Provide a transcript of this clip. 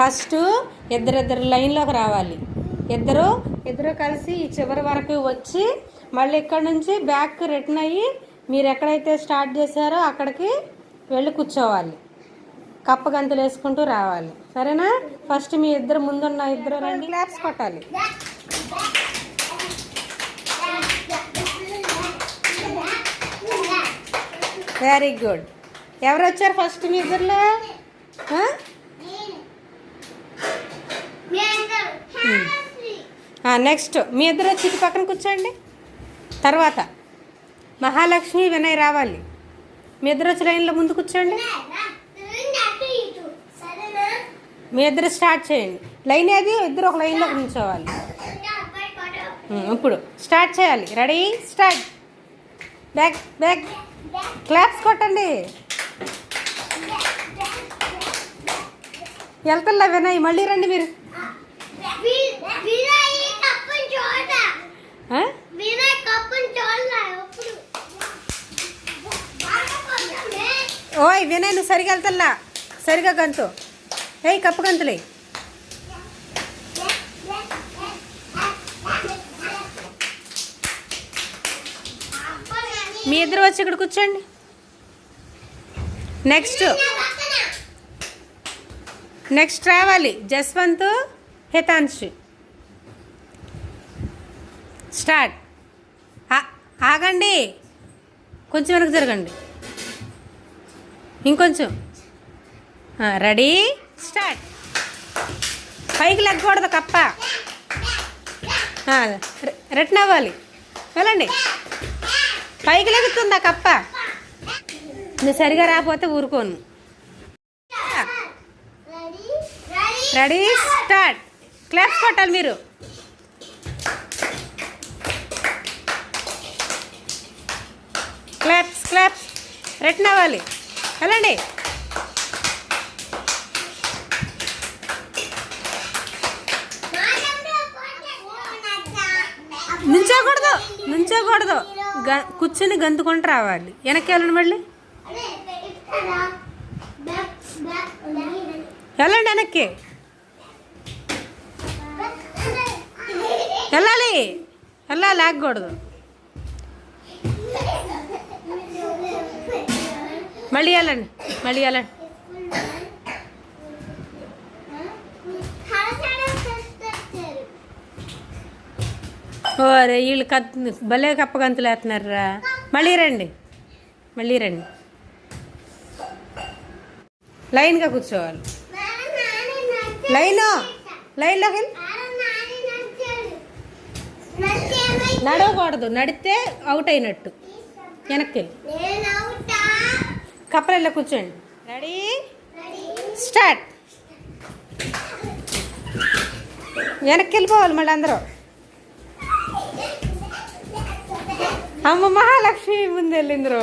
First ఇద్దరిద్దరు లైన్లోకి రావాలి. ఇద్దరు ఇద్దరు కలిసి ఈ చివరి వరకు వచ్చి మళ్ళీ ఇక్కడ నుంచి బ్యాక్ రిటర్న్ అయ్యి మీరు ఎక్కడైతే స్టార్ట్ చేశారో అక్కడికి వెళ్ళి కూర్చోవాలి. కప్ప గంతులు వేసుకుంటూ రావాలి. సరేనా? ఫస్ట్ మీ ఇద్దరు ముందున్న ఇద్దరు రండి క్లాప్స్ కొట్టాలి. వెరీ గుడ్ ఎవరు వచ్చారు ఫస్ట్ మీ ఇద్దరులో ఆ? ఆ, నెక్స్ట్ మీ ఇద్దరు వచ్చి ఇటు పక్కన కూర్చోండి. తర్వాత మహాలక్ష్మి వినయ్ రావాలి. మీ ఇద్దరు వచ్చి లైన్లో ముందు కూర్చోండి. మీ ఇద్దరు స్టార్ట్ చేయండి. లైన్ ఏది? ఇద్దరు ఒక లైన్లో కూర్చోవాలి. ఇప్పుడు స్టార్ట్ చేయాలి. Ready start back back claps కొట్టండి. వెళ్తల్లా వినయ్. మళ్ళీ రండి మీరు. ఓయ్ వినయ్ నువ్వు సరిగా వెళ్తల్లా? సరిగా గంతు. ఏయ్ కప్పు గంతులే. మీ ఇద్దరు వచ్చి ఇక్కడ కూర్చోండి. నెక్స్ట్ నెక్స్ట్ రావాలి. జస్వంత్ హితాంశి. స్టార్ట్ ఆగండి. కొంచెం వెనక్కి జరగండి. ఇంకొంచెం. రెడీ? స్టార్ట్. పైకి లెగ్గకూడదు కప్ప. రిటర్న్ అవ్వాలి. వెళ్ళండి. పైకి లెగుతుందా కప్ప? నువ్వు సరిగా రాకపోతే ఊరుకోను. రెడీ? స్టార్ట్. క్లాప్స్ కొట్టాలి మీరు. Claps claps. రిటర్న్ అవ్వాలి. వెళ్ళండి. నుంచోకూడదు నుంచోకూడదు. గ కూర్చుని గంతుకుంటూ రావాలి. వెనక్కి వెళ్ళండి మళ్ళీ. వెళ్ళండి వెనక్కి. వెళ్ళాలి. వెళ్ళాలి ఆగకూడదు. మళ్ళీ వెళ్ళండి. మళ్ళీ వెళ్ళండి. ఓరే వీళ్ళు కత్ భలే కప్పగంతులు వేస్తున్నారా మళ్ళీ రండి. మళ్ళీ రండి. లైన్గా కూర్చోవాలి. లైన్. లైన్లోకి నడవకూడదు. నడితే అవుట్ అయినట్టు. వెనక్కి కప్పలలో కూర్చోండి. రెడీ స్టార్ట్ వెనక్కి వెళ్ళిపోవాలి మళ్ళీ అందరూ. అమ్మ మహాలక్ష్మి ముందు వెళ్ళిందరు.